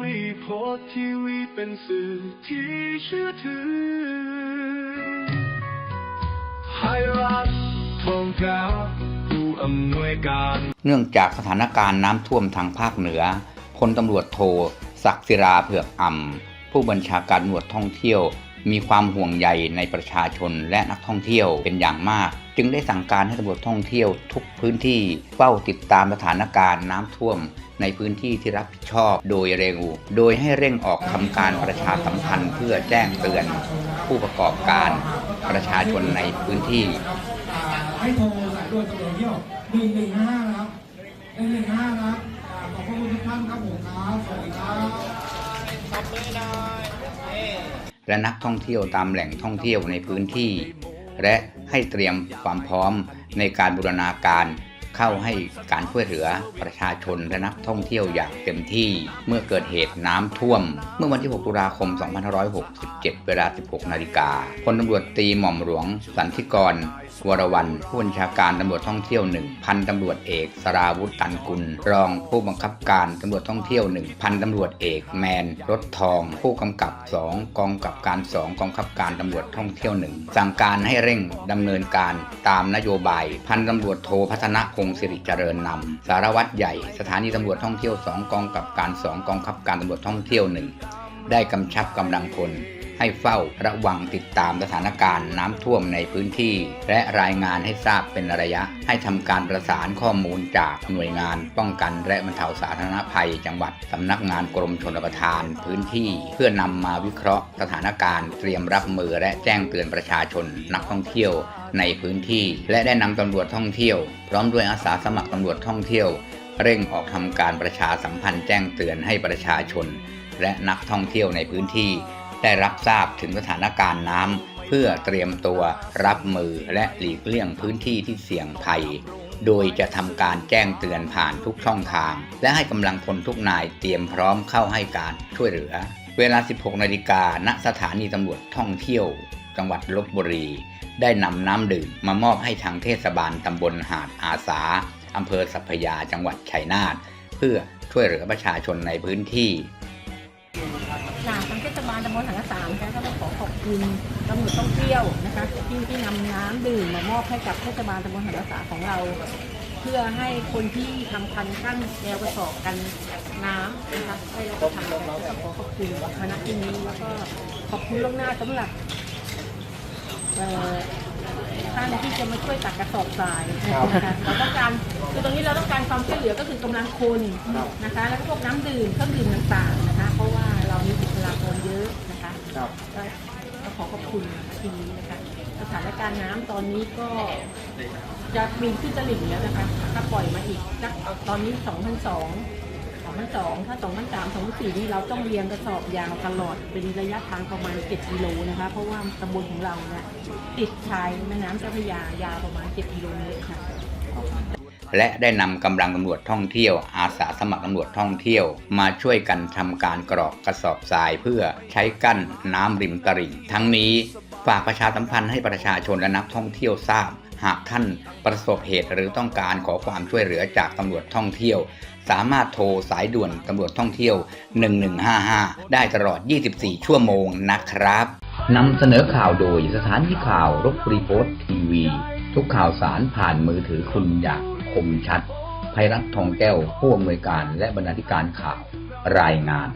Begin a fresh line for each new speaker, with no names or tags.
วีโพสทีวีเป็นสื่อที่เชื่อถือไทยรัฐทองก้วผู้อำนวยการ
เนื่องจากสถานการณ์น้ำท่วมทางภาคเหนือพลตำรวจโทศักดิ์ศิราเผือกอ่ำผู้บัญชาการหน่วจท่องเที่ยว มีความห่วงใยในประชาชนและนักท่องเที่ยวเป็นอย่างมาก จึงได้สั่งการให้ตำรวจท่องเที่ยวทุกพื้นที่เฝ้าติดตามสถานการณ์น้ำท่วม ในพื้นที่ที่รับผิดชอบโดยเร็ว โดยให้เร่งออกทำการประชาสัมพันธ์เพื่อแจ้งเตือน ผู้ประกอบการประชาชนในพื้นที่
ให้โทรสายด่วนตำรวจเที่ยวหนึ่งหนึ่งห้านะครับหนึ่งหนึ่งห้านะครับขอบคุณทุกท่านครับผมครับสวัสดีครับ
และนักท่องเที่ยวตามแหล่งท่องเที่ยวในพื้นที่ และให้เตรียมความพร้อมในการบูรณาการ เข้าให้การช่วยเหลือประชาชนและนักท่องเที่ยวอย่างเต็มที่ เมื่อเกิดเหตุน้ำท่วม เมื่อวันที่ 6 ตุลาคม 2567 เวลา 16 นาฬิกาพลตำรวจตีหม่อมหลวง สันติกร วรวันผู้บัญชาการตำรวจท่องเที่ยวหนึ่งพันตำรวจเอกสราวุธตันกุล รองผู้บังคับการตำรวจท่องเที่ยวหนึ่งพันตำรวจเอกแมนรถทอง ผู้กำกับสองกองกับการสองกองคับการตำรวจท่องเที่ยวหนึ่งสั่งการให้เร่งดำเนินการตามนโยบายพันตำรวจโทพัฒนพงศ์สิริเจริญนำสารวัตรใหญ่สถานีตำรวจท่องเที่ยวสองกองกับการสองกองคับการตำรวจท่องเที่ยวหนึ่งได้กำชับกำลังพล ให้เฝ้าระวังติดตามสถานการณ์น้ำท่วมในพื้นที่ และรายงานให้ทราบเป็นระยะ ให้ทำการประสานข้อมูลจากหน่วยงาน ป้องกันและบรรเทาสาธารณภัย จังหวัดสำนักงานกรมชลประทานพื้นที่ เพื่อนำมาวิเคราะห์สถานการณ์เตรียมรับมือและแจ้งเตือนประชาชนนักท่องเที่ยวในพื้นที่ และได้นำตำรวจท่องเที่ยว พร้อมด้วยอาสาสมัครตำรวจท่องเที่ยว เร่งออกทำการประชาสัมพันธ์แจ้งเตือนให้ประชาชน และนักท่องเที่ยวในพื้นที่ ได้รับทราบถึงสถานการณ์น้ำเพื่อเตรียมตัวรับมือและหลีกเลี่ยงพื้นที่ที่เสี่ยงภัย โดยจะทำการแจ้งเตือนผ่านทุกช่องทาง และให้กำลังพลทุกนายเตรียมพร้อมเข้าให้การช่วยเหลือ เวลา 16 นาฬิกาณสถานีตำรวจท่องเที่ยว จังหวัดลบบุรี ได้นำน้ำดื่มมามอบให้ทางเทศบาลตำบลหาดอาสาอำเภอสัพพยาจังหวัดชัยนาทเพื่อช่วยเหลือประชาชนในพื้นที่
ค่ะทางเทศบาลตำบลสังกะสามนะคะก็ต้องขอขอบคุณตำรวจท่องเที่ยวนะคะที่ที่นำน้ำดื่มมามอบให้กับเทศบาลตำบลสังกะสาของเรา เพื่อให้คนที่ทำพันกั้นแนวกระสอบกันน้ำนะคะได้รับประทานก็ขอขอบคุณมาณที่นี้แล้วก็ขอบคุณล่วงหน้าสำหรับท่านที่จะมาช่วยตักกระสอบทรายนะคะเราต้องการคือตรงนี้เราต้องการความช่วยเหลือก็คือกำลังคนนะคะ แล้วก็พวกน้ำดื่มเครื่องดื่มต่างๆ ก็ก็ขอขอบคุณทีนี้นะคะสถานการณ์น้ำตอนนี้ก็จะมีขึ้นตลิ่งแล้วนะคะถ้าปล่อยมาอีกสักตอนนี้2,002 2,002ถ้า2,003 2,004นี่เราต้องเรียงกระสอบยาวตลอดเป็นระยะทางประมาณ 7 กิโลนะคะ เพราะว่าตำบลของเราเนี่ยติดชายแม่น้ำเจ้าพระยายาวประมาณ 7 กิโลเมตรค่ะ
และได้นำกำลังตำรวจท่องเที่ยว อาสาสมัครตำรวจท่องเที่ยว มาช่วยกันทำการกรอกกระสอบทรายเพื่อใช้กั้นน้ำริมตลิ่ง ทั้งนี้ฝากประชาสัมพันธ์ให้ประชาชนและนักท่องเที่ยวทราบ หากท่านประสบเหตุหรือต้องการขอความช่วยเหลือจากตำรวจท่องเที่ยว สามารถโทรสายด่วนตำรวจท่องเที่ยว 1155 ได้ตลอด 24 ชั่วโมงนะครับนำเสนอข่าวโดยสถานีข่าวรบรีโพสต์ทีวี ทุกข่าวสารผ่านมือถือคุณอยาง คมชัดภัยรัฐทองแก้ว ผู้อำนวยการและบรรณาธิการข่าว รายงาน